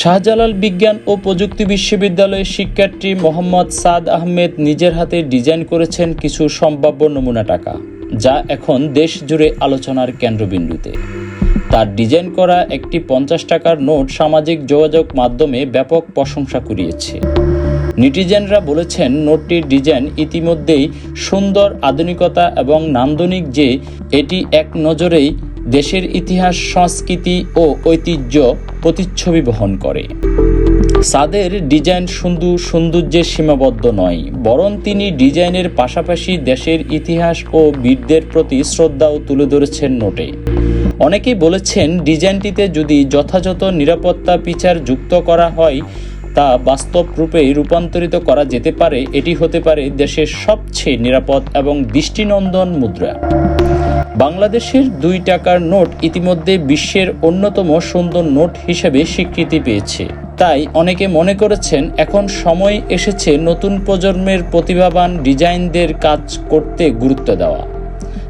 শাহজালাল বিজ্ঞান ও প্রযুক্তি বিশ্ববিদ্যালয়ের শিক্ষার্থী মোহাম্মদ সাদ আহমেদ নিজের হাতে ডিজাইন করেছেন কিছু সম্ভাব্য নমুনা টাকা, যা এখন দেশ জুড়ে আলোচনার কেন্দ্রবিন্দুতে। তার ডিজাইন করা একটি পঞ্চাশ টাকার নোট সামাজিক যোগাযোগ মাধ্যমে ব্যাপক প্রশংসা কুড়িয়েছে। নিটিজেনরা বলেছেন, নোটটির ডিজাইন ইতিমধ্যেই সুন্দর, আধুনিকতা এবং নান্দনিক যে এটি এক নজরেই দেশের ইতিহাস, সংস্কৃতি ও ঐতিহ্য প্রতিচ্ছবি বহন করে। সাদের ডিজাইন সুন্দর সৌন্দর্যের সীমাবদ্ধ নয়, বরং তিনি ডিজাইনের পাশাপাশি দেশের ইতিহাস ও বীরদের প্রতি শ্রদ্ধাও তুলে ধরেছেন নোটে। অনেকেই বলেছেন, ডিজাইনটিতে যদি যথাযথ নিরাপত্তা ফিচার যুক্ত করা হয় তা বাস্তব রূপে রূপান্তরিত করা যেতে পারে, এটি হতে পারে দেশের সবচেয়ে নিরাপদ এবং দৃষ্টিনন্দন মুদ্রা। বাংলাদেশের দুই টাকার নোট ইতিমধ্যে বিশ্বের অন্যতম সুন্দর নোট হিসেবে স্বীকৃতি পেয়েছে। তাই অনেকে মনে করেছেন, এখন সময় এসেছে নতুন প্রজন্মের প্রতিভাবান ডিজাইনদের কাজ করতে গুরুত্ব দেওয়া।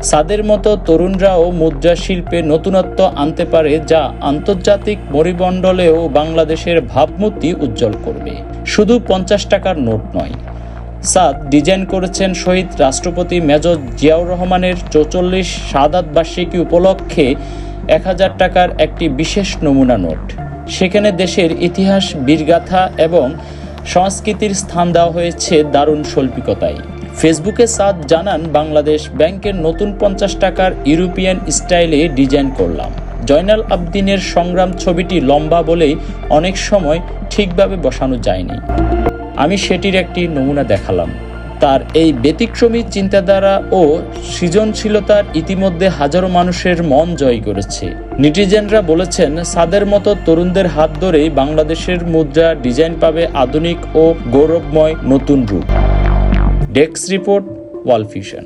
সাদের মতো তরুণরাও মুদ্রা শিল্পে নতুনত্ব আনতে পারে যা আন্তর্জাতিক পরিমণ্ডলেও বাংলাদেশের ভাবমূর্তি উজ্জ্বল করবে। শুধু পঞ্চাশ টাকার নোট নয়। সাদ ডিজাইন করেছেন শহীদ রাষ্ট্রপতি মেজর জিয়াউর রহমানের চৌচল্লিশ সাদাত বার্ষিকী উপলক্ষে এক হাজার টাকার একটি বিশেষ নমুনা নোট। সেখানে দেশের ইতিহাস, বীরগাথা এবং সংস্কৃতির স্থান দেওয়া হয়েছে দারুণ শৈল্পিকতায়। ফেসবুকে সাদ জানান, বাংলাদেশ ব্যাংকের নতুন পঞ্চাশ টাকার ইউরোপিয়ান স্টাইলে ডিজাইন করলাম। জয়নাল আবদিনের সংগ্রাম ছবিটি লম্বা বলেই অনেক সময় ঠিকভাবে বসানো যায়নি। আমি সেটির একটি নমুনা দেখালাম। তার এই ব্যতিক্রমী চিন্তাধারা ও সৃজনশীলতার ইতিমধ্যে হাজারো মানুষের মন জয় করেছে। নিটিজেনরা বলেছেন, সাদের মতো তরুণদের হাত ধরেই বাংলাদেশের মুদ্রা ডিজাইন পাবে আধুনিক ও গৌরবময় নতুন রূপ। ডেস্ক রিপোর্ট ওয়াল ওয়ালফিশন